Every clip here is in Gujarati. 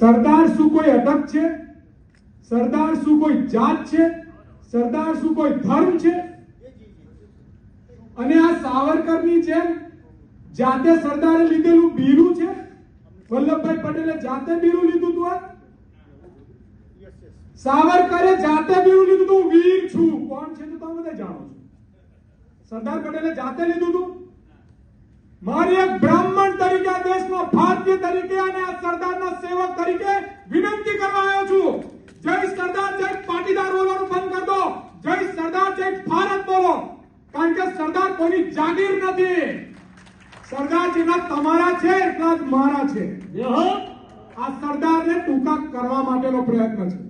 સરદાર શું કોઈ અટક છે? સરદાર શું કોઈ જાત છે? સરદાર શું કોઈ ધર્મ છે? અને આ સાવરકરની જેમ જાતે સરદારે લીધેલું બીરું છે? વલ્લભભાઈ પટેલે જાતે બીરું લીધું હતું સાવરકરે જાતે બીરું લીધું હતું વીર છું. કોણ છે તો તમે બધા જાણો છો. સરદાર પટેલે જાતે લીધું હતું મારી એક બ્રાહ્મણ ભારતીય તરીકે અને આ સરદારના સેવક તરીકે વિનંતી કરવા આવ્યો છું. જય સરદાર જય પાટીદાર બોલવાનું બંધ કરી દો. જય સરદાર જય ભારત બોલો. કારણ કે સરદાર કોઈની જાગીર નથી. સરદાર જેના તમારા છે એટલા જ મારા છે. આ સરદારને ટૂંકા કરવા માટેનો પ્રયત્ન છે.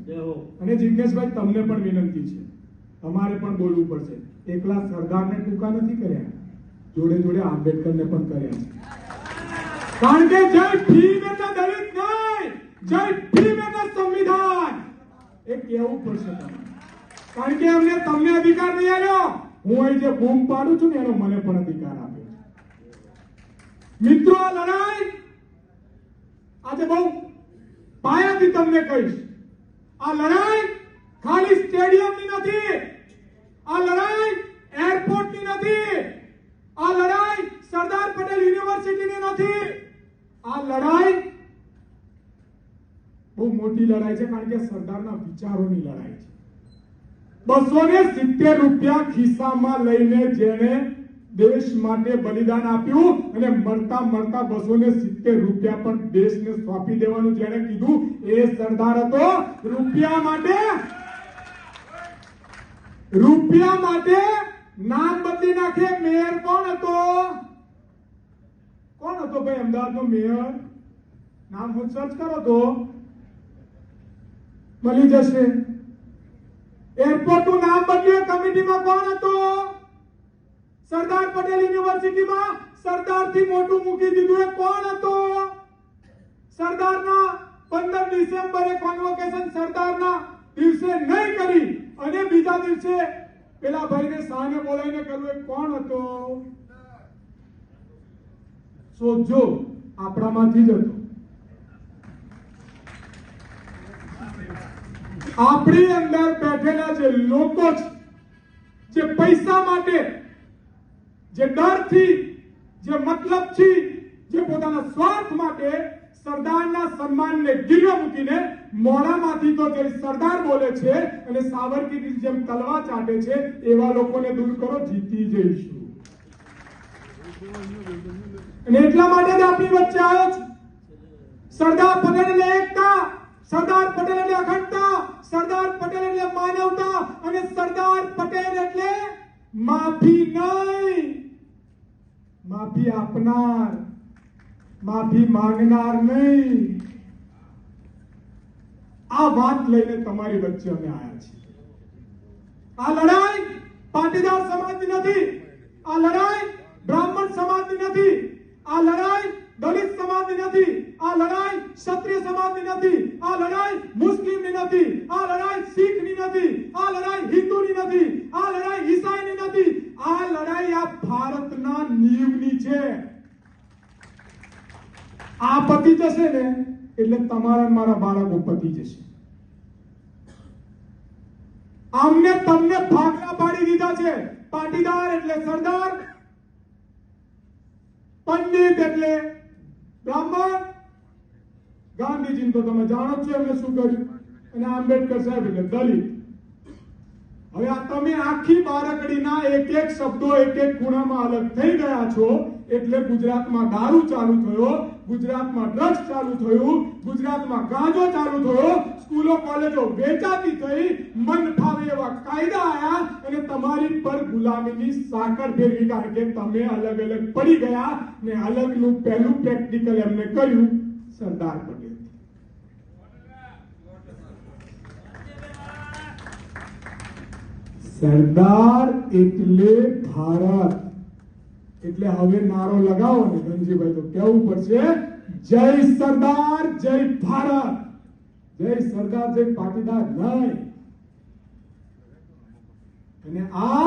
અને જિજ્ઞેશભાઈ તમને પણ વિનંતી છે. તમારે પણ બોલવું પડશે. એકલા સરદારને ટૂંકા નથી કર્યા. જોડે જોડે આંબેડકરને પણ કર્યા છે. કારણ કે જય ભીમ એટલે દલિત નહીં. જય ભીમ એટલે સંવિધાન. એ કહેવું પડશે કારણ કે અમને તમને અધિકાર નહીં આવ્યો હું અહીં જે બૂમ પાડું છું ને, એનો મને પણ અધિકાર આપ્યો મિત્રો, આ લડાઈ આજે બહુ પાયાથી તમને કહીશ. આ લડાઈ ખાલી સ્ટેડિયમની નથી. આ લડાઈ એરપોર્ટની નથી આ લડાઈ સરદાર પટેલ યુનિવર્સિટીની નથી આ લડાઈ? બહુ મોટી લડાઈ છે, કારણ કે સરદારના વિચારોની લડાઈ છે. બસો ને સિત્તેર રૂપિયા ખિસ્સામાં લઈને જેને દેશ માટે બલિદાન આપ્યું અને મળતા મળતા બસો ને સિત્તેર રૂપિયા પણ દેશને સોંપી દેવાનું જેને કીધું, એ સરદાર હતો. રૂપિયા માટે રૂપિયા માટે નામ બદલી નાખે મેયર કોણ હતો? કોણ હતો ભાઈ અમદાવાદનો મેયર? નામ હું સર્ચ કરો તો. મળી જશે. એરપોર્ટનું નામ બદલ્યું. કમિટીમાં કોણ હતો? સરદાર પટેલ યુનિવર્સિટીમાં સરદારથી મોટું મૂકી દીધું. એ કોણ હતો? સરદારના પંદર ડિસેમ્બરે કોન્વોકેશન સરદારના દિવસે નહીં કરી. અને બીજા દિવસે પેલા ભાઈને સાને બોલાવીને કર્યું એ કોણ હતો? સોજો આપણામાંથી જ હતો. આપણી અંદર બેઠેલા જે લોકો છે, જે પૈસા માટે, જે ડરથી, જે મતલબથી, જે પોતાના સ્વાર્થ માટે સરદારના સન્માનને ગીરો મૂકીને મોડામાંથી તો જે સરદાર બોલે છે અને સાવરકીની જેમ તલવા ચાટે છે, એવા લોકોને દૂર કરો, જીતી જઈશું. અને એટલા માટે જ આપણી વચ્ચે આવ્યો છે. સરદાર પટેલ એટલે એકતા, સરદાર પટેલ એટલે અખંડતા, સરદાર પટેલ એટલે માનવતા અને સરદાર પટેલ એટલે માફી નહીં. માફી આપનાર, માફી માંગનાર નહીં. આ વાત લઈને તમારી વચ્ચે અમે આવ્યા છીએ. આ લડાઈ પાટીદાર સમાજની નથી. આ લડાઈ બ્રાહ્મણ સમાજની નથી. આ લડાઈ દલિત સમાજની નથી, આ લડાઈ ક્ષત્રિય સમાજની નથી, આ લડાઈ મુસ્લિમની નથી, આ લડાઈ શીખની નથી, આ લડાઈ હિન્દુની નથી, આ લડાઈ ઈસાઈની નથી, આ લડાઈ આ ભારતના નિયમની છે. આ પતી જશે ને એટલે તમારા મારા બાળકો પતી જશે. આમને તમને ભાગલા પાડી દીધા છે. પાટીદાર એટલે સરદાર પંડિત એટલે બ્રાહ્મણ ગાંધીજી તો તમે જાણો છો એમને શું કર્યું. અને આંબેડકર સાહેબ એટલે દલિત. હવે આ તમે આખી બારકડીના એક એક શબ્દો એક એક ખૂણામાં અલગ થઈ ગયા છો, એટલે ગુજરાતમાં દારૂ ચાલુ થયો, ગુજરાતમાં ડ્રગ્સ ચાલુ થયું, ગુજરાતમાં ગાંજો ચાલુ થયો, સ્કૂલો, કોલેજો વેચાતી થઈ, મન ફાવે એવા કાયદા આયા અને તમારી પર ગુલામીની સાકર ફેરવી કારણ કે તમે અલગ અલગ પડી ગયા ને અલગનું પહેલું પ્રેક્ટિકલ એમને કર્યું સરદાર પટેલ. સરદાર એટલે ભારત. એટલે હવે નારો લગાવો ને ધનજીભાઈ તો કેવું પડશે? જય સરદાર, જય ભારત. જય સરદાર, જય પાટીદાર નહીં અને આ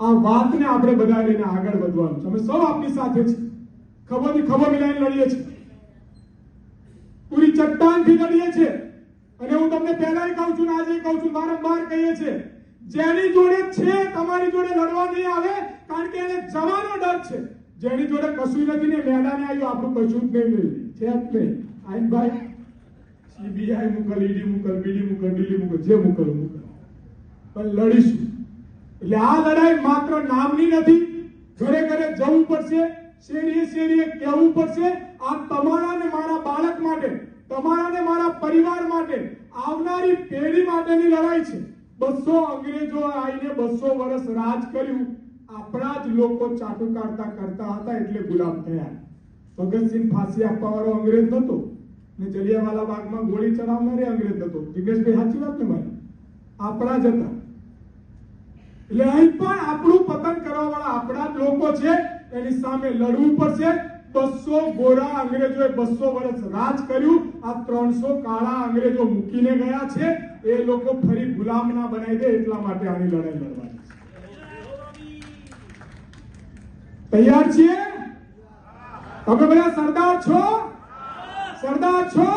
આ વાતને આપણે બધા લઈને આગળ વધવાનું છે. અમે સૌ આપની સાથે છે ખબરની ખબર મિલાઈને લડીએ છીએ. પૂરી ચટ્ટાનથી લડીએ છીએ. અને હું તમને પહેલા કહું છું આજે કહું છું, વારંવાર કહીએ છીએ જેની જોડે છે, તમારી જોડે લડવા નહીં આવે, કારણ કે એને જવાનો ડર છે. જેની જોડે કશું નથી ને મેદાને આવ્યું, આપણું કશું જ નહીં છે જ નહીં. આઈન ભાઈ સીબીઆઈ મુકલ ઈડી મુકલ બીડી મુકલ ડીડી મુકલ, જે મુકલ મુકલ. પણ લડીશું. એટલે આ લડાઈ માત્ર નામની નથી. ઘરે ઘરે જવું પડશે, શેરીએ શેરીએ કહેવું પડશે, આ તમારા ને મારા બાળક માટે, તમારા ને મારા પરિવાર માટે, આવનારી પેઢી માટેની લડાઈ છે. બસો અંગ્રેજો આવીને બસો વર્ષ રાજ કર્યું. આપણા જ લોકો ચાટુ કાઢતા કરતા હતા એટલે ગુલામ થયા. ભગતસિંહ ફાંસી આપવા વાળો અંગ્રેજ નતો ને જલિયાવાલા બાગમાં ગોળી ચડાવનારે અંગ્રેજ નતો. જિગ્નેશભાઈ, સાચી વાત ને મારી આપણા જ હતા. એટલે અહીં પણ આપણું પતન કરવા વાળા આપણા જ લોકો છે. એની સામે લડવું પડશે. બસો ગોરા અંગ્રેજોએ બસો વર્ષ રાજ કર્યું, આ ત્રણસો કાળા અંગ્રેજો મૂકીને ગયા છે, એ લોકો ફરી ગુલામ ના બનાવી દે, એટલા માટે આની લડાઈ લડવાની તૈયાર છીએ? તમે બધા સરદાર છો? સરદાર છો?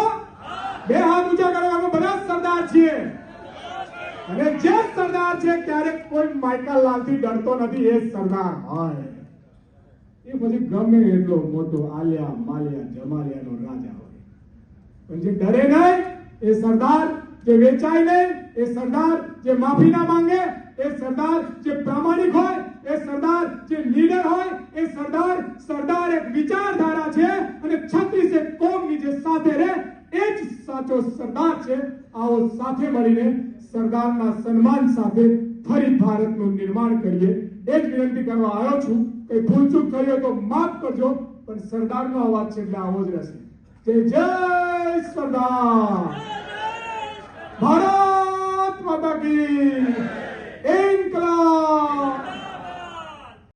બે હાથ ઊંચા કરો, અમે બધા સરદાર છીએ. અને જે સરદાર છે, ક્યારેક કોઈ માઇકલ લાલથી ડરતો નથી, એ સરદાર હોય. એ પછી ગમે એટલો મોટો આલિયા માલિયા જમાલિયાનો રાજા હોય. પણ જે ડરે નહીં, એ સરદાર જે વેચાય નહીં, એ સરદાર જે માફી ના માંગે, એ સરદાર જે પ્રામાણિક હોય, એ સરદાર જે લીડર હોય, એ સરદાર સરદાર એક વિચારધારા છે અને છત્રીસ એક કોમની જે સાથે રહે, એ જ સાચો સરદાર છે. આવો સાથે મળીને સરદારના સન્માન સાથે ફરી ભારતનું નિર્માણ કરીએ. એ જ વિનંતી કરવા આવ્યો છું. એ કઈ ભૂલચૂક થઈ હોય તો માફ કરજો, પણ સરદારનો અવાજ છે એટલે આવો જ રહેશે. જય જય સરદાર. ભારત માતા કી ઇન્કલાબ